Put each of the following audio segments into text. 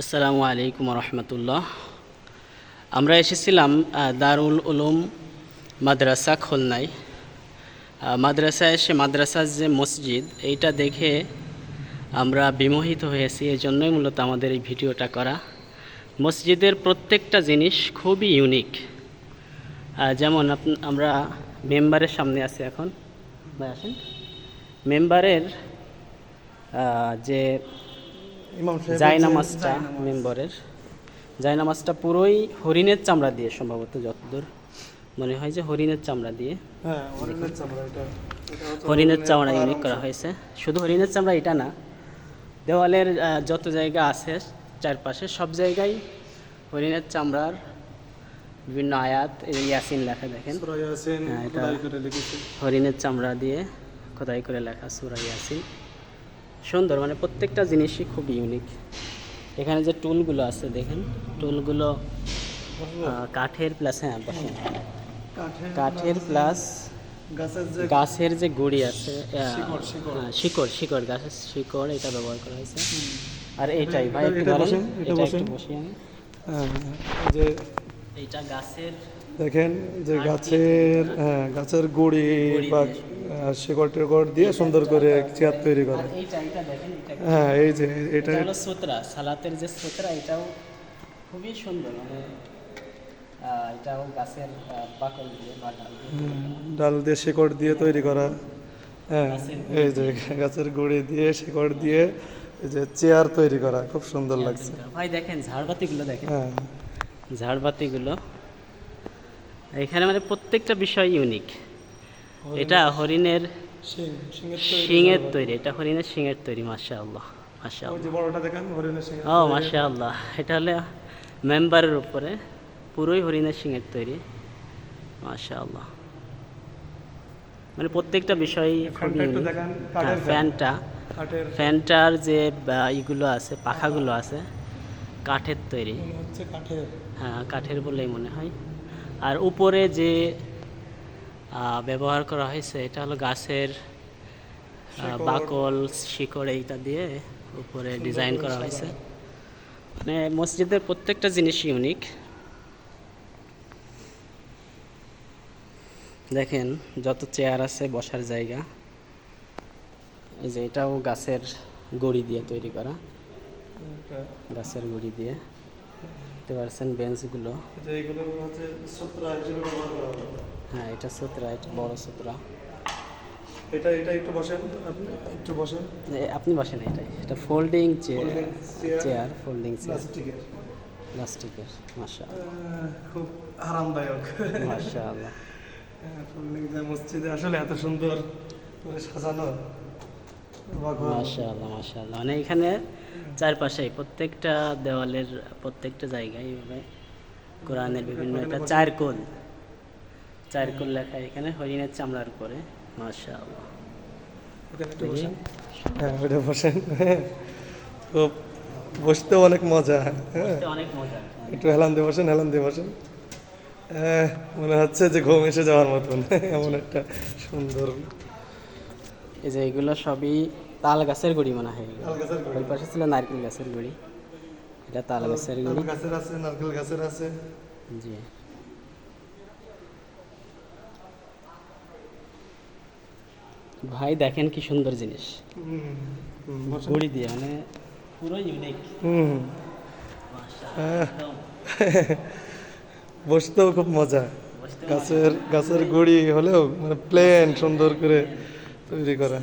আসসালামু আলাইকুম রহমতুল্লাহ। আমরা এসেছিলাম দারুল উলুম মাদ্রাসা খুলনায়। আহ, মাদ্রাসা এসে মাদ্রাসার যে মসজিদ এইটা দেখে আমরা বিমোহিত হয়েছি। এই জন্যই মূলত আমাদের এই ভিডিওটা করা। মসজিদের প্রত্যেকটা জিনিস খুবই ইউনিক যেমন আমরা মেম্বারের সামনে আছি এখন। ভাই আসেন। মেম্বারের যে জায়নামাজটা মেম্বরের। জায়নামাজটা পুরোই হরিণের চামড়া দিয়ে সম্ভবত যতদূর মনে হয় যে হরিণের চামড়া দিয়ে। হ্যাঁ হরিণের চামড়া ইউনিক করা হয়েছে। শুধু হরিণের চামড়া এটা না দেওয়ালের যত জায়গা আছে চারপাশে সব জায়গায় হরিণের চামড়ার বিভিন্ন আয়াত ইয়াসিন লেখা দেখেন। হ্যাঁ, হরিণের চামড়া দিয়ে খোদাই করে লেখা সুরা ইয়াসিন। সুন্দর মানে প্রত্যেকটা জিনিসই খুব ইউনিক এখানে যে টুলগুলো আছে দেখেন টুলগুলো কাঠের প্লাস হ্যাঁ বসেন। কাঠের প্লাস গাছের যে গুড়ি আছে শিকড়, শিকড়। হ্যাঁ, শিকড় শিকড় গাছের শিকড় এটা ব্যবহার করা হয়েছে আর এইটাই ভাই এটা- একটু এটা ধরেন একটু। হ্যাঁ, যে এইটা গাছের দেখেন যে গাছের হ্যাঁ গাছের গুঁড়ি বা আহ, শিকড় টিকড় দিয়ে সুন্দর করে চেয়ার তৈরি করে। আর হ্যাঁ এই যে এটা হলো সুতরা সালাতের যে সুতরা এটাও খুবই সুন্দর মানে এটাও গাছের বাকল দিয়ে বা ডাল দিয়ে হুম, ডাল দিয়ে শিকড় দিয়ে তৈরি করা। হ্যাঁ এই যে গাছের গুঁড়ি দিয়ে শিকড় দিয়ে এই যে চেয়ার তৈরি করা খুব সুন্দর লাগছে। ভাই দেখেন ঝাড়বাতিগুলো দেখেন। হ্যাঁ। ঝাড়বাতিগুলো। এখানে মানে প্রত্যেকটা বিষয় ইউনিক এটা হরিণের শিঙের তৈরি এটা হরিণের শিঙের তৈরি মাসা আল্লাহ মাসা ও মাসা আল্লাহ এটা হলে মেম্বারের উপরে পুরোই হরিণের শিঙের তৈরি মাসা আল্লাহ মানে প্রত্যেকটা বিষয়ই ফ্যানটা হ্যাঁ, ফ্যানটার যে ইগুলো আছে পাখাগুলো আছে কাঠের তৈরি। হ্যাঁ কাঠের বলেই মনে হয়। আর উপরে যে ব্যবহার করা হয়েছে এটা হলো গাছের বাকল শিকড় এইটা দিয়ে উপরে ডিজাইন করা হয়েছে। মানে মসজিদের প্রত্যেকটা জিনিস ইউনিক দেখেন যত চেয়ার আছে বসার জায়গা। এই যে এটাও গাছের গড়ি দিয়ে তৈরি করা। গাছের গুঁড়ি দিয়ে। দেখতে পারছেন বেঞ্চগুলো এইগুলো হচ্ছে হয় হ্যাঁ এটা সুতরা এটা বড় সুতরা। এটা এটা একটু বসেন আপনি একটু বসেন। আপনি বসেন এটাই এটা folding chair chair folding chair প্লাস্টিকের প্লাস্টিকের খুব আরামদায়ক। মাশা আল্লাহ ফুললিং যে মসজিদে আসলে এত সুন্দর করে সাজানো। অবাক হওয়া। মাশা আল্লাহ মাশা আল্লাহ মানে এখানে চারপাশেই প্রত্যেকটা দেওয়ালের প্রত্যেকটা জায়গায় এইভাবে কোরআনের বিভিন্ন এটা চার কোল চার কোল লেখা এখানে হরিণের চামড়ার উপরে। হ্যাঁ ওটা বসেন। বসতেও অনেক মজা হ্যাঁ? বসতে অনেক মজা। একটু হেলান দিয়ে বসেন হেলান দিয়ে বসেন। মনে হচ্ছে যে ঘুম এসে যাওয়ার মতন এমন একটা সুন্দর। এই যে এগুলো সবই তাল গাছের গুড়ি মনে হয় তাল গাছের গুঁড়ি। ওই পাশে ছিল নারকেল গাছের গুড়ি। এটা তাল গাছের গুড়ি। গাছের আছে নারকেল গাছের আছে। জি। ভাই দেখেন কি সুন্দর জিনিস। গুড়ি দিয়ে মানে পুরো ইউনিক বসতেও খুব মজা। গাছের গাছের গুড়ি হলেও মানে প্লেন সুন্দর করে তৈরি করা।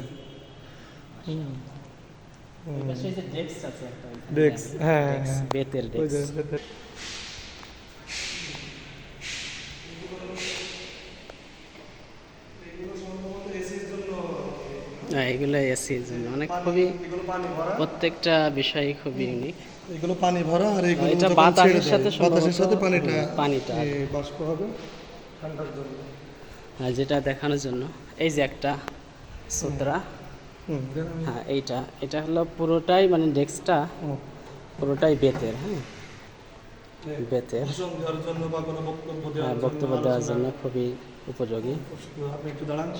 ডেস্ক হ্যাঁ হ্যাঁ। বেতের ডেস্ক এগুলো এসির জন্য। মানে খুবই প্রত্যেকটা বিষয় খুবই ইউনিক এগুলো পানি ভরা আর এগুলো এটা বাতাসের সাথে বাতাসের সাথে পানিটা পানিটা। বাষ্প হবে ঠান্ডার জন্য। হ্যাঁ, যেটা দেখানোর জন্য এই যে একটা সুতরা। হ্যাঁ এইটা। এটা হলো পুরোটাই মানে ডেস্কটা পুরোটাই বেতের হ্যাঁ? বেতের। ভাষণ দেওয়ার জন্য বা কোনো বক্তব্য হ্যাঁ, দেওয়ার বক্তব্য জন্য, দেওয়ার জন্য খুবই উপযোগী।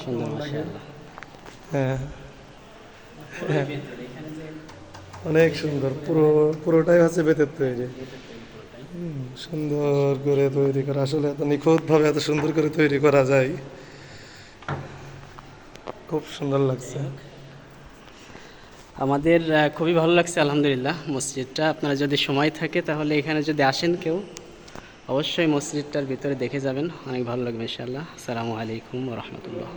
সুন্দর? মাশাআল্লাহ। হ্যাঁ। পুরোই বেতের, এখানে যে অনেক সুন্দর পুরো পুরোটাই হচ্ছে বেতের তৈরি। সুন্দর করে তৈরি করা। আসলে এত নিখুঁতভাবে এত সুন্দর করে তৈরি করা যায়। খুব সুন্দর লাগছে। আমাদের খুবই ভালো লাগছে আলহামদুলিল্লাহ। মসজিদটা আপনারা যদি সময় থাকে তাহলে এখানে যদি আসেন কেউ অবশ্যই মসজিদটার ভিতরে দেখে যাবেন। অনেক ভালো লাগবে ইনশাআল্লাহ। আসসালামু আলাইকুম রহমতুল্লাহ।